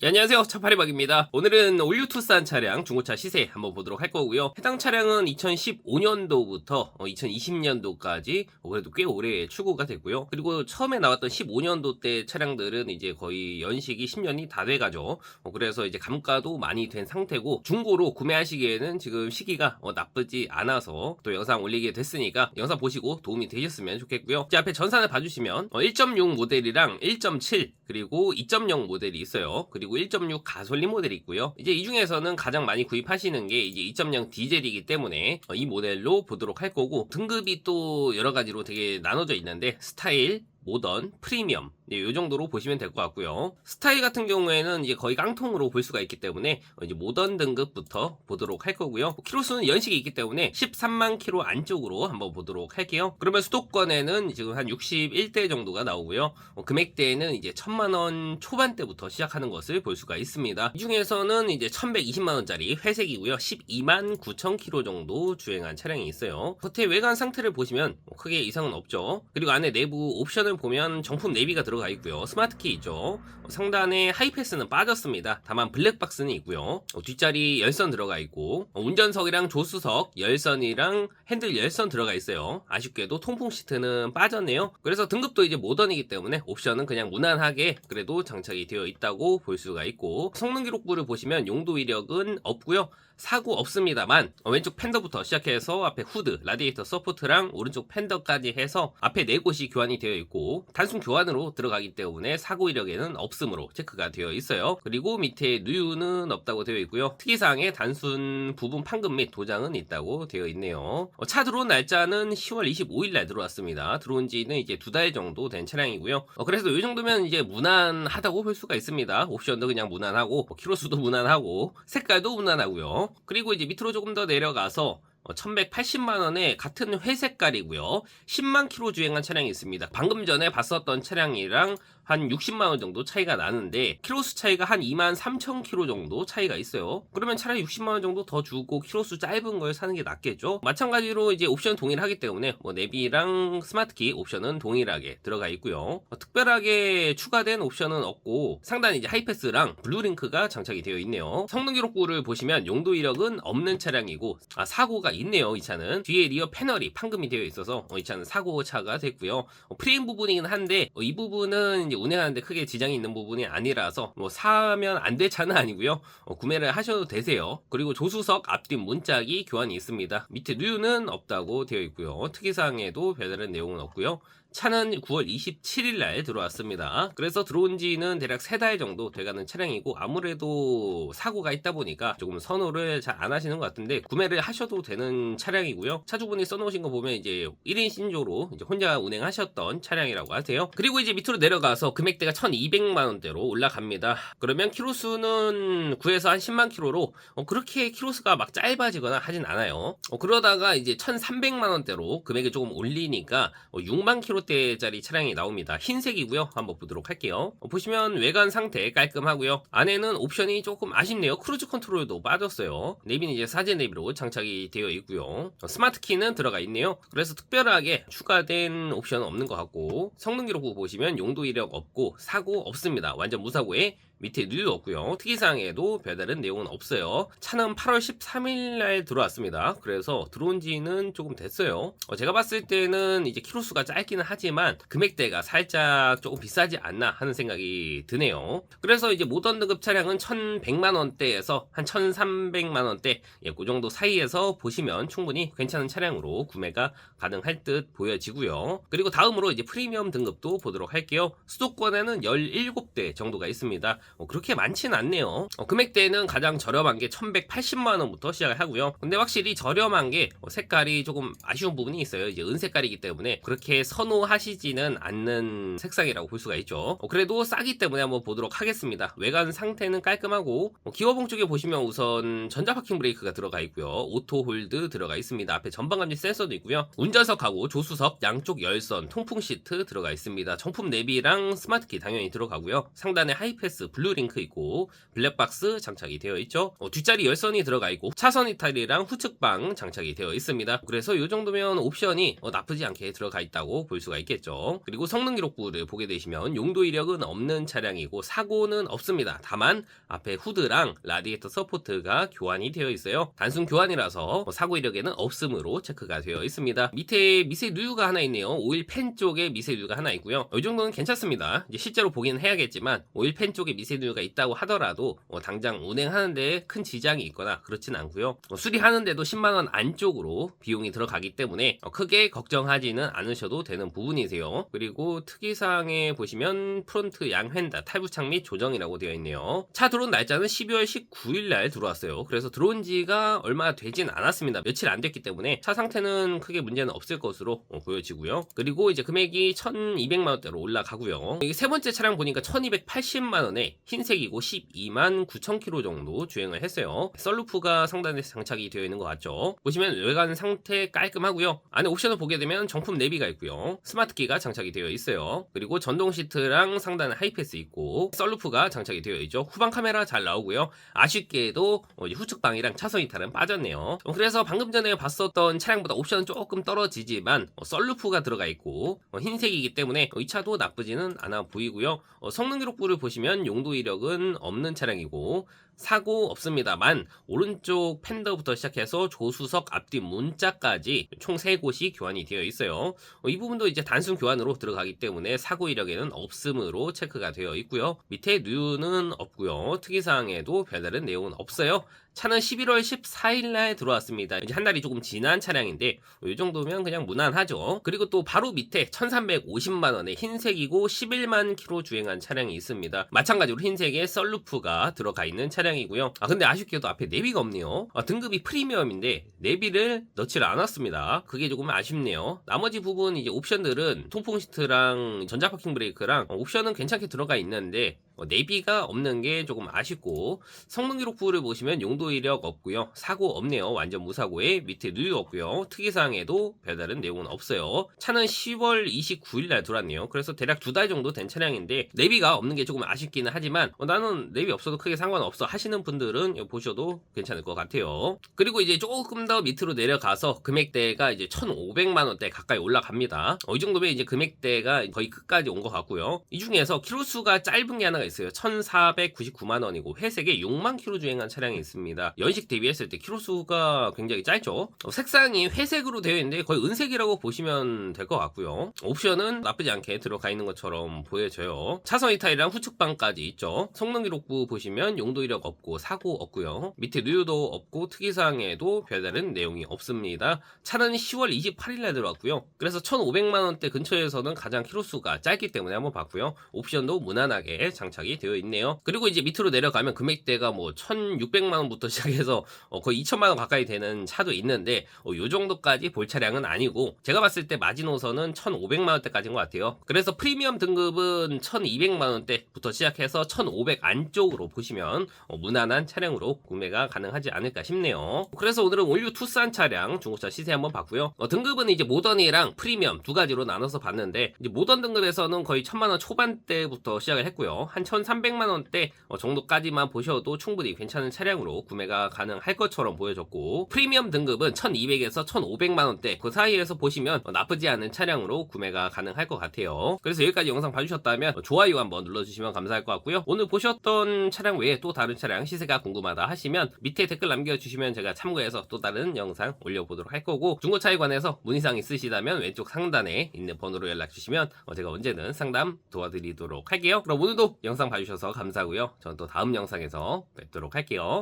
네, 안녕하세요. 차파리박입니다. 오늘은 올류 투싼 차량 중고차 시세 한번 보도록 할 거고요. 해당 차량은 2015년도부터 2020년도까지 그래도 꽤 오래 출고가 됐고요. 그리고 처음에 나왔던 15년도 때 차량들은 이제 거의 연식이 10년이 다 돼가죠. 어, 그래서 이제 감가도 많이 된 상태고 중고로 구매하시기에는 지금 시기가 어, 나쁘지 않아서 또 영상 올리게 됐으니까 영상 보시고 도움이 되셨으면 좋겠고요. 앞에 전산을 봐주시면 1.6 모델이랑 1.7 그리고 2.0 모델이 있어요 그리고 1.6 가솔린 모델이 있고요. 이제 이 중에서는 가장 많이 구입하시는 게 이제 2.0 디젤이기 때문에 어, 이 모델로 보도록 할 거고 등급이 또 여러 가지로 되게 나눠져 있는데 스타일, 모던, 프리미엄 네, 이 정도로 보시면 될 것 같고요. 스타일 같은 경우에는 이제 거의 깡통으로 볼 수가 있기 때문에 어, 이제 모던 등급부터 보도록 할 거고요. 키로수는 연식이 있기 때문에 13만 키로 안쪽으로 한번 보도록 할게요. 그러면 수도권에는 지금 한 61대 정도가 나오고요. 어, 금액대에는 이제 1000만 원 초반대부터 시작하는 것을 볼 수가 있습니다. 이 중에서는 이제 1120만 원짜리 회색이고요. 12만 9천 키로 정도 주행한 차량이 있어요. 겉에 외관 상태를 보시면 뭐 크게 이상은 없죠. 그리고 안에 내부 옵션을 보면 정품 내비가 들어가 있고요. 스마트키 있죠. 어, 상단에 하이패스는 빠졌습니다. 다만 블랙박스는 있고요. 어, 뒷자리 열선 들어가 있고 어, 운전석이랑 조수석 열선이랑 핸들 열선 들어가 있어요. 아쉽게도 통풍 시트는 빠졌네요. 그래서 등급도 이제 모던이기 때문에 옵션은 그냥 무난하게 그래도 장착이 되어 있다고 볼 수가 있고 성능 기록부를 보시면 용도 이력은 없고요. 사고 없습니다만 어, 왼쪽 팬더부터 시작해서 앞에 후드, 라디에이터 서포트랑 오른쪽 팬더까지 해서 앞에 네 곳이 교환이 되어 있고 단순 교환으로 들어가기 때문에 사고 이력에는 없음으로 체크가 되어 있어요. 그리고 밑에 누유는 없다고 되어 있고요. 특이사항에 단순 부분 판금 및 도장은 있다고 되어 있네요. 어, 차 들어온 날짜는 10월 25일 날 들어왔습니다. 들어온 지는 이제 두 달 정도 된 차량이고요. 어, 그래서 이 정도면 이제 무난하다고 볼 수가 있습니다. 옵션도 그냥 무난하고 뭐 키로수도 무난하고 색깔도 무난하고요. 그리고 이제 밑으로 조금 더 내려가서 어, 1180만 원에 같은 회색깔이고요. 10만 킬로 주행한 차량이 있습니다. 방금 전에 봤었던 차량이랑 한 60만 원 정도 차이가 나는데 키로수 차이가 한 2만 3천 킬로 정도 차이가 있어요. 그러면 차라리 60만 원 정도 더 주고 키로수 짧은 걸 사는 게 낫겠죠. 마찬가지로 이제 옵션 동일하기 때문에 뭐 내비랑 스마트키 옵션은 동일하게 들어가 있고요. 어, 특별하게 추가된 옵션은 없고 상단에 이제 하이패스랑 블루링크가 장착이 되어 있네요. 성능 기록부를 보시면 용도 이력은 없는 차량이고 아 사고가 있네요. 이 차는 뒤에 리어 패널이 판금이 되어 있어서 어, 이 차는 사고 차가 됐고요. 어, 프레임 부분이긴 한데 어, 이 부분은 이제 운행하는데 크게 지장이 있는 부분이 아니라서 뭐 사면 안 될 차는 아니고요. 어, 구매를 하셔도 되세요. 그리고 조수석 앞뒷 문짝이 교환이 있습니다. 밑에 누유는 없다고 되어 있고요. 특이사항에도 별다른 내용은 없고요. 차는 9월 27일 날 들어왔습니다. 그래서 들어온 지는 대략 3달 정도 돼가는 차량이고 아무래도 사고가 있다 보니까 조금 선호를 잘 안 하시는 것 같은데 구매를 하셔도 되는 차량이고요. 차주분이 써놓으신 거 보면 이제 1인 신조로 이제 혼자 운행하셨던 차량이라고 하세요. 그리고 이제 밑으로 내려가서 금액대가 1200만 원대로 올라갑니다. 그러면 키로수는 9에서 한 10만 키로로 어, 그렇게 키로수가 막 짧아지거나 하진 않아요. 어, 그러다가 이제 1300만 원대로 금액을 조금 올리니까 어, 6만 키로 대짜리 차량이 나옵니다. 흰색이고요. 한번 보도록 할게요. 어, 보시면 외관 상태 깔끔하고요. 안에는 옵션이 조금 아쉽네요. 크루즈 컨트롤도 빠졌어요. 내비는 이제 사제 내비로 장착이 되어 있고요. 어, 스마트 키는 들어가 있네요. 그래서 특별하게 추가된 옵션은 없는 것 같고 성능 기록부 보시면 용도 이력 없고 사고 없습니다. 완전 무사고에 밑에 누유 없고요. 특이사항에도 별다른 내용은 없어요. 차는 8월 13일 날 들어왔습니다. 그래서 들어온 지는 조금 됐어요. 어, 제가 봤을 때는 이제 키로수가 짧기는 하지만 금액대가 살짝 조금 비싸지 않나 하는 생각이 드네요. 그래서 이제 모던 등급 차량은 1100만 원대에서 한 1300만 원대 예, 그 정도 사이에서 보시면 충분히 괜찮은 차량으로 구매가 가능할 듯 보여지고요. 그리고 다음으로 이제 프리미엄 등급도 보도록 할게요. 수도권에는 17대 정도가 있습니다. 어, 그렇게 많지는 않네요. 어, 금액대는 가장 저렴한 게 1180만 원부터 시작을 하고요. 근데 확실히 저렴한 게 어, 색깔이 조금 아쉬운 부분이 있어요. 이제 은색깔이기 때문에 그렇게 선호하시지는 않는 색상이라고 볼 수가 있죠. 어, 그래도 싸기 때문에 한번 보도록 하겠습니다. 외관 상태는 깔끔하고 어, 기어봉 쪽에 보시면 우선 전자 파킹 브레이크가 들어가 있고요. 오토 홀드 들어가 있습니다. 앞에 전방 감지 센서도 있고요. 운전석하고 조수석 양쪽 열선 통풍 시트 들어가 있습니다. 정품 내비랑 스마트키 당연히 들어가고요. 상단에 하이패스 블루링크 있고 블랙박스 장착이 되어 있죠. 어, 뒷자리 열선이 들어가 있고 차선 이탈이랑 후측방 장착이 되어 있습니다. 그래서 이 정도면 옵션이 어, 나쁘지 않게 들어가 있다고 볼 수가 있겠죠. 그리고 성능 기록부를 보게 되시면 용도 이력은 없는 차량이고 사고는 없습니다. 다만 앞에 후드랑 라디에이터 서포트가 교환이 되어 있어요. 단순 교환이라서 뭐 사고 이력에는 없음으로 체크가 되어 있습니다. 밑에 미세 누유가 하나 있네요. 오일 팬 쪽에 미세 누유가 하나 있고요. 이 정도는 괜찮습니다. 이제 실제로 보기는 해야겠지만 오일 팬 쪽에 미세 누유가 있다고 하더라도 어, 당장 운행하는데 큰 지장이 있거나 그렇진 않고요. 어, 수리하는데도 10만 원 안쪽으로 비용이 들어가기 때문에 어, 크게 걱정하지는 않으셔도 되는 부분이세요. 그리고 특이사항에 보시면 프론트 양 휀다 탈부착 및 조정이라고 되어 있네요. 차 들어온 날짜는 12월 19일 날 들어왔어요. 그래서 들어온 지가 얼마 되진 않았습니다. 며칠 안 됐기 때문에 차 상태는 크게 문제는 없을 것으로 어, 보여지고요. 그리고 이제 금액이 1200만 원대로 올라가고요. 이게 세 번째 차량 보니까 1280만 원에 흰색이고 12만 9천 킬로 정도 주행을 했어요. 썰루프가 상단에 장착이 되어 있는 것 같죠. 보시면 외관 상태 깔끔하고요. 안에 옵션을 보게 되면 정품 내비가 있고요. 스마트키가 장착이 되어 있어요. 그리고 전동 시트랑 상단에 하이패스 있고 썰루프가 장착이 되어 있죠. 후방 카메라 잘 나오고요. 아쉽게도 어, 이제 후측 방이랑 차선 이탈은 빠졌네요. 어, 그래서 방금 전에 봤었던 차량보다 옵션은 조금 떨어지지만 어, 썰루프가 들어가 있고 어, 흰색이기 때문에 어, 이 차도 나쁘지는 않아 보이고요. 어, 성능 기록부를 보시면 용도 이력은 없는 차량이고 사고 없습니다만 오른쪽 팬더부터 시작해서 조수석 앞뒤 문짝까지 총 3곳이 교환이 되어 있어요. 어, 이 부분도 이제 단순 교환으로 들어가기 때문에 사고 이력에는 없음으로 체크가 되어 있고요. 밑에 누유는 없고요. 특이사항에도 별다른 내용은 없어요. 차는 11월 14일 날 들어왔습니다. 이제 한 달이 조금 지난 차량인데 이 정도면 그냥 무난하죠. 그리고 또 바로 밑에 1,350만 원에 흰색이고 11만 킬로 주행한 차량이 있습니다. 마찬가지로 흰색에 썰루프가 들어가 있는 차량이고요. 아 근데 아쉽게도 앞에 내비가 없네요. 아, 등급이 프리미엄인데 내비를 넣지를 않았습니다. 그게 조금 아쉽네요. 나머지 부분 이제 옵션들은 통풍 시트랑 전자 파킹 브레이크랑 어, 옵션은 괜찮게 들어가 있는데 어, 내비가 없는 게 조금 아쉽고 성능 기록부를 보시면 용도 이력 없고요. 사고 없네요. 완전 무사고에 밑에 누유 없고요. 특이사항에도 별다른 내용은 없어요. 차는 10월 29일 날 들어왔네요. 그래서 대략 두 달 정도 된 차량인데 내비가 없는 게 조금 아쉽기는 하지만 어, 나는 내비 없어도 크게 상관없어 하시는 분들은 보셔도 괜찮을 것 같아요. 그리고 이제 조금 더 밑으로 내려가서 금액대가 이제 1,500만 원대 가까이 올라갑니다. 어, 이 정도면 이제 금액대가 거의 끝까지 온 것 같고요. 이 중에서 키로수가 짧은 게 하나가 있어요. 1,499만 원이고 회색에 6만 킬로 주행한 차량이 있습니다. 연식 대비했을 때 키로수가 굉장히 짧죠? 어, 색상이 회색으로 되어 있는데 거의 은색이라고 보시면 될 것 같고요. 옵션은 나쁘지 않게 들어가 있는 것처럼 보여져요. 차선 이탈이랑 후측방까지 있죠? 성능 기록부 보시면 용도 이력 없고 사고 없고요. 밑에 누유도 없고 특이사항에도 별다른 내용이 없습니다. 차는 10월 28일 날 들어왔고요. 그래서 1,500만 원대 근처에서는 가장 키로수가 짧기 때문에 한번 봤고요. 옵션도 무난하게 장착 이 되어 있네요. 그리고 이제 밑으로 내려가면 금액대가 뭐 1,600만 원부터 시작해서 어, 거의 2천만 원 가까이 되는 차도 있는데 어, 요 정도까지 볼 차량은 아니고 제가 봤을 때 마지노선은 1,500만 원대까지인 것 같아요. 그래서 프리미엄 등급은 1,200만 원대부터 시작해서 1,500 안쪽으로 보시면 어, 무난한 차량으로 구매가 가능하지 않을까 싶네요. 그래서 오늘은 올류 투싼 차량 중고차 시세 한번 봤고요. 어, 등급은 이제 모던이랑 프리미엄 두 가지로 나눠서 봤는데 모던 등급에서는 거의 1,000만 원 초반대부터 시작을 했고요. 한 1,300만 원대 어, 정도까지만 보셔도 충분히 괜찮은 차량으로 구매가 가능할 것처럼 보여졌고 프리미엄 등급은 1,200에서 1,500만 원대 그 사이에서 보시면 어, 나쁘지 않은 차량으로 구매가 가능할 것 같아요. 그래서 여기까지 영상 봐주셨다면 어, 좋아요 한번 눌러주시면 감사할 것 같고요. 오늘 보셨던 차량 외에 또 다른 차량 시세가 궁금하다 하시면 밑에 댓글 남겨주시면 제가 참고해서 또 다른 영상 올려보도록 할 거고 중고차에 관해서 문의사항 있으시다면 왼쪽 상단에 있는 번호로 연락 주시면 어, 제가 언제든 상담 도와드리도록 할게요. 그럼 오늘도 영상 봐주셔서 감사하고요. 저는 또 다음 영상에서 뵙도록 할게요.